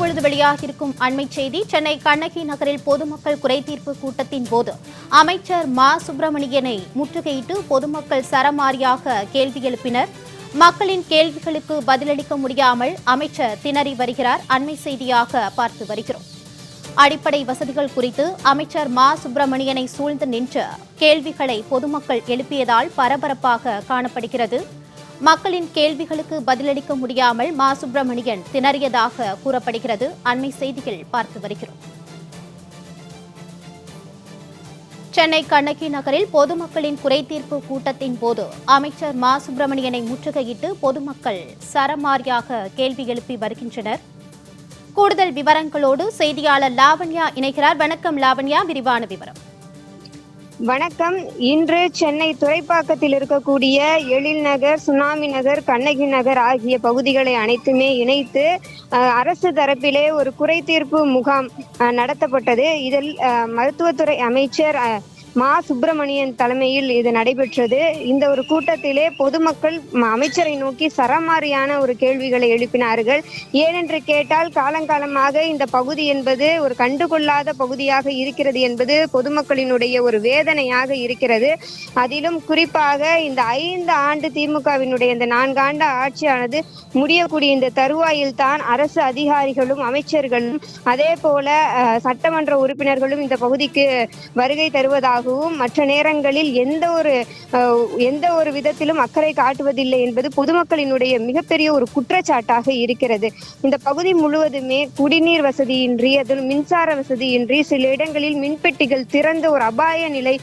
வெளியாகியிருக்கும் அண்மை செய்தி சென்னை கண்ணகி நகரில் பொதுமக்கள் குறைதீர்ப்பு கூட்டத்தின் போது அமைச்சர் மா. சுப்பிரமணியனை முற்றுகையிட்டு பொதுமக்கள் சரமாரியாக கேள்வி எழுப்பினர். மக்களின் கேள்விகளுக்கு பதிலளிக்க முடியாமல் அமைச்சர் திணறி வருகிறார். அண்மை செய்தியாக பார்த்து வருகிறோம். அடிப்படை வசதிகள் குறித்து அமைச்சர் மா. சுப்பிரமணியனை சூழ்ந்து நின்று கேள்விகளை பொதுமக்கள் எழுப்பியதால் பரபரப்பாக காணப்படுகிறது. மக்களின் கேள்விகளுக்கு பதிலளிக்க முடியாமல் மா. சுப்பிரமணியன் திணறியதாக கூறப்படுகிறது. அண்மை செய்திகள் பார்த்து வருகிறோம். சென்னை கண்ணகி நகரில் பொதுமக்களின் குறைதீர்ப்பு கூட்டத்தின் போது அமைச்சர் மா. சுப்பிரமணியனை முற்றுகையிட்டு பொதுமக்கள் சரமாரியாக கேள்வி எழுப்பி வருகின்றனர். கூடுதல் விவரங்களோடு செய்தியாளர் லாவண்யா இணைகிறார். வணக்கம் லாவண்யா விரிவான விவரம். வணக்கம். இன்று சென்னை துறைப்பாக்கத்தில் இருக்கக்கூடிய எழில் நகர் சுனாமி நகர் கண்ணகி நகர் ஆகிய பகுதிகளை அனைத்துமே இணைத்து அஹ், அரசு தரப்பிலே ஒரு குறை தீர்ப்பு முகாம் நடத்தப்பட்டது. இதில் அஹ், மருத்துவத்துறை அமைச்சர் அஹ், மா சுப்பிரமணியன் தலைமையில் இது நடைபெற்றது. இந்த ஒரு கூட்டத்திலே பொதுமக்கள் அமைச்சரை நோக்கி சரமாரியான ஒரு கேள்விகளை எழுப்பினார்கள். ஏனென்று கேட்டால் காலங்காலமாக இந்த பகுதி என்பது ஒரு கண்டுகொள்ளாத பகுதியாக இருக்கிறது என்பது பொதுமக்களினுடைய ஒரு வேதனையாக இருக்கிறது. அதிலும் குறிப்பாக இந்த ஐந்து ஆண்டு திமுகவினுடைய இந்த நான்காண்டு ஆட்சியானது முடியக்கூடிய இந்த தருவாயில் தான் அரசு அதிகாரிகளும் அமைச்சர்களும் அதே போல அஹ், சட்டமன்ற உறுப்பினர்களும் இந்த பகுதிக்கு வருகை தருவதாக இருப்பதாகவும் மற்ற நேரங்களில் எந்த ஒரு எந்த ஒரு விதத்திலும் அக்கறை காட்டுவதில்லை என்பது பொதுமக்களினுடைய மிகப்பெரிய ஒரு குற்றச்சாட்டாக இருக்கிறது. இந்த பகுதி முழுவதுமே குடிநீர் வசதியின்றி அதில் மின்சார வசதியின்றி சில இடங்களில் மின்பெட்டிகள் திறந்த ஒரு அபாய நிலை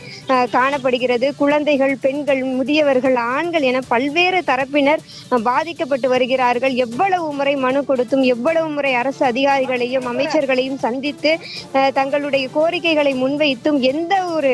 காணப்படுகிறது. குழந்தைகள் பெண்கள் முதியவர்கள் ஆண்கள் என பல்வேறு தரப்பினர் பாதிக்கப்பட்டு வருகிறார்கள். எவ்வளவு முறை மனு கொடுத்தும் எவ்வளவு முறை அரசு அதிகாரிகளையும் அமைச்சர்களையும் சந்தித்து அஹ், தங்களுடைய கோரிக்கைகளை முன்வைத்தும் எந்த ஒரு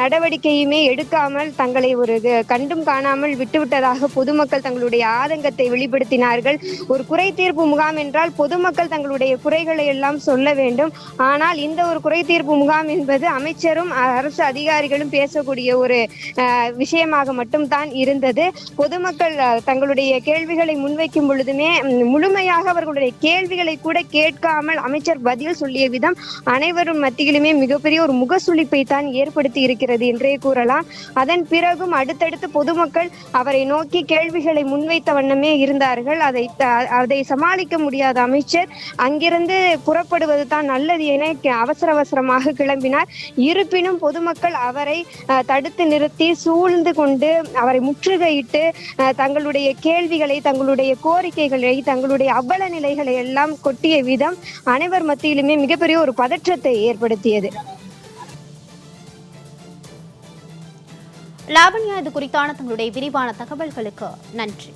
நடவடிக்கையுமே எடுக்காமல் தங்களை ஒரு கண்டும் காணாமல் விட்டுவிட்டதாக பொதுமக்கள் தங்களுடைய ஆதங்கத்தை வெளிப்படுத்தினார்கள். ஒரு குறை தீர்ப்பு முகாம் என்றால் பொதுமக்கள் தங்களுடைய குறைகளை எல்லாம் சொல்ல வேண்டும். ஆனால் இந்த ஒரு குறை தீர்ப்பு முகாம் என்பது அமைச்சரும் அரசு அதிகாரிகளும் பேசக்கூடிய ஒரு அஹ், விஷயமாக மட்டும்தான் இருந்தது. பொதுமக்கள் தங்களுடைய கேள்விகளை முன்வைக்கும் பொழுதுமே முழுமையாக அவர்களுடைய கேள்விகளை கூட கேட்காமல் அமைச்சர் பதில் சொல்லிய விதம் அனைவரும் மத்தியிலுமே மிகப்பெரிய ஒரு முகசுளிப்பை தான் ஏற்படுத்தி இருக்கிறது என்றே கூறலாம். அதன் பிறகும் அடுத்தடுத்து பொதுமக்கள் அவரை நோக்கி கேள்விகளை முன்வைத்த வண்ணமே இருந்தார்கள். அதை அதை சமாளிக்க முடியாத அமைச்சர் அங்கிருந்து புறப்படுவது தான் நல்லது என அவசர அவசரமாக கிளம்பினார். இருப்பினும் பொதுமக்கள் அவரை அஹ், தடுத்து நிறுத்தி சூழ்ந்து கொண்டு அவரை முற்றுகையிட்டு அஹ், தங்களுடைய கேள்விகளை தங்களுடைய கோரிக்கைகளை தங்களுடைய அவல நிலைகளை எல்லாம் கொட்டிய விதம் அனைவர் மத்தியிலுமே மிகப்பெரிய ஒரு பதற்றத்தை ஏற்படுத்தியது. லாவண்யா இது குறித்தான தங்களுடைய விரிவான தகவல்களுக்கு நன்றி.